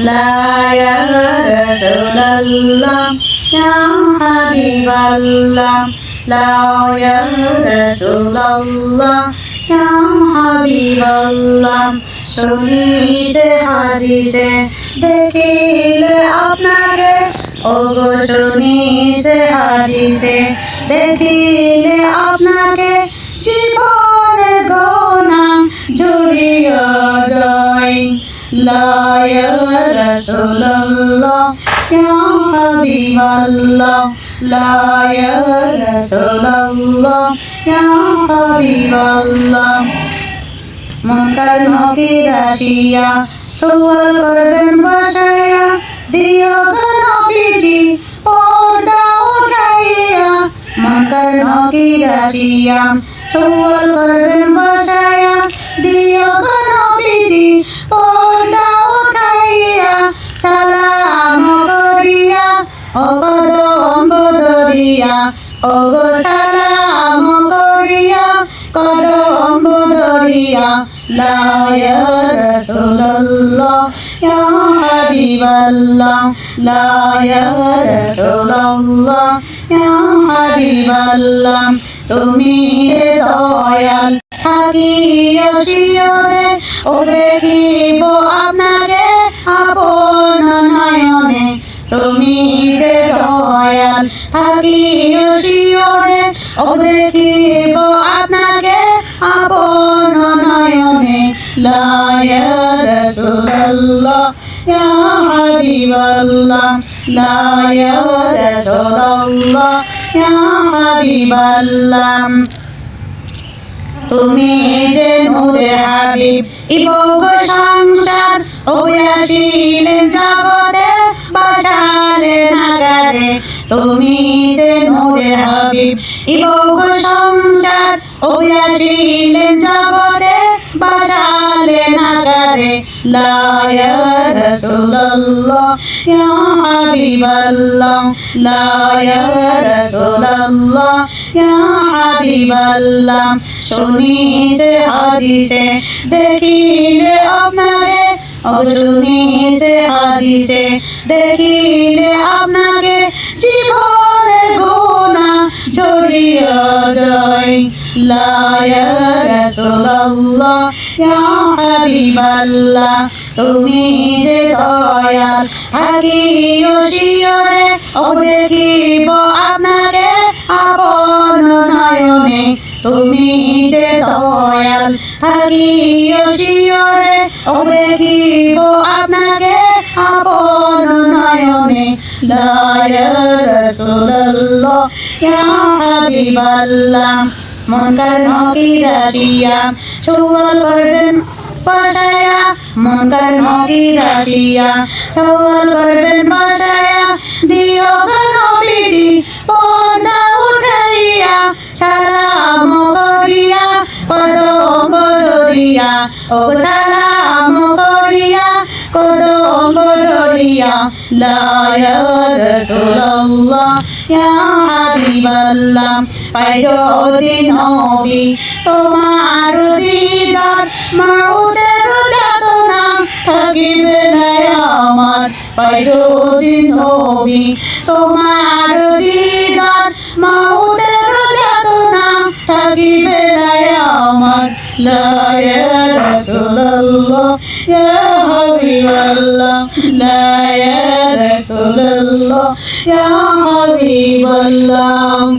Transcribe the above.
لا يا رسول الله يا حبيب الله لا يا رسول الله يا حبيب الله শুনিতে হাদিসে দেখিলে আপনাকে ওগো শুনিতে হাদিসে দেখিলে আপনাকে রাসূলুল্লাহ ইয়া হাবিবাল্লাহ লা ইয়া রাসূলুল্লাহ ইয়া হাবিবাল্লাহ। মনকার মকে রাশিয়া সওয়াল করবেন করিয়া অগদম বদরিয়া ওগো সালাম করিয়া কদম বদরিয়া লা ইয়া রাসূলুল্লাহ, ইয়া হাবিবাল্লাহ লা হাবিবাল্লাহ তুমি দয়াল, থাকিও শিয়রে ও দেখিব দয়াল থাকিও শিয়রে ও দেখিব আপনাকে আপন নয়নে। লা ইয়া রাসূলুল্লাহ, ইয়া হাবিবাল্লাহ লা ইয়া রাসূলুল্লাহ, ইয়া হাবিবাল্লাহ। তুমি যে নূরে হাবিব ইবগ সংসার ওয়াসিলেন জগতে বাঁচালে নাগারে। তুমি যে নূরে হাবিব ইবগ সংসার ওয়াসিলেন জগতে বাঁচালে নাগারে, লা ইয়া রাসূলুল্লাহ, ইয়া হাবিবাল্লাহ, লা ইয়া রাসূলুল্লাহ, ইয়া হাবিবাল্লাহ। শুনিতে হাদিসে দেখিলে আপনাকে, ও শুনিতে হাদিসে দেখিলে আপনাকে জীবনের গুণা জড়িয়ে যায়। লা ইয়া রাসূলুল্লাহ ইয়া হাবিবাল্লাহ, তুমি যে দয়াল, থাকিও শিয়রে ও দেখিব আপনাকে আপন নয়নে। তুমি যে দয়াল, থাকিও শিয়রে ও দেখিব আপনাকে আপন নয়নে। লা ইয়া রাসূলুল্লাহ। ইয়া হাবিবাল্লাহ, মনকার নকি রাশিয়া। করবেন বসায়া, মনকার নকি রাশিয়া। করবেন বসায়া, দিও নবীজি, পর্দা উঠাইয়া, সালাম করিয়া কদম বদরিয়া ও সালাম করিয়া কদম বদরিয়া লা ইয়া রাসূলুল্লাহ ইয়া হাবিবাল্লাহ পাই যদি নবী তোমার দিদার মাউদের যাতনা থাকিবে আমার। পাই নবী, তোমার দিদার মাউদের لا يا رسول الله يا حبيب الله لا يا رسول الله يا حبيب الله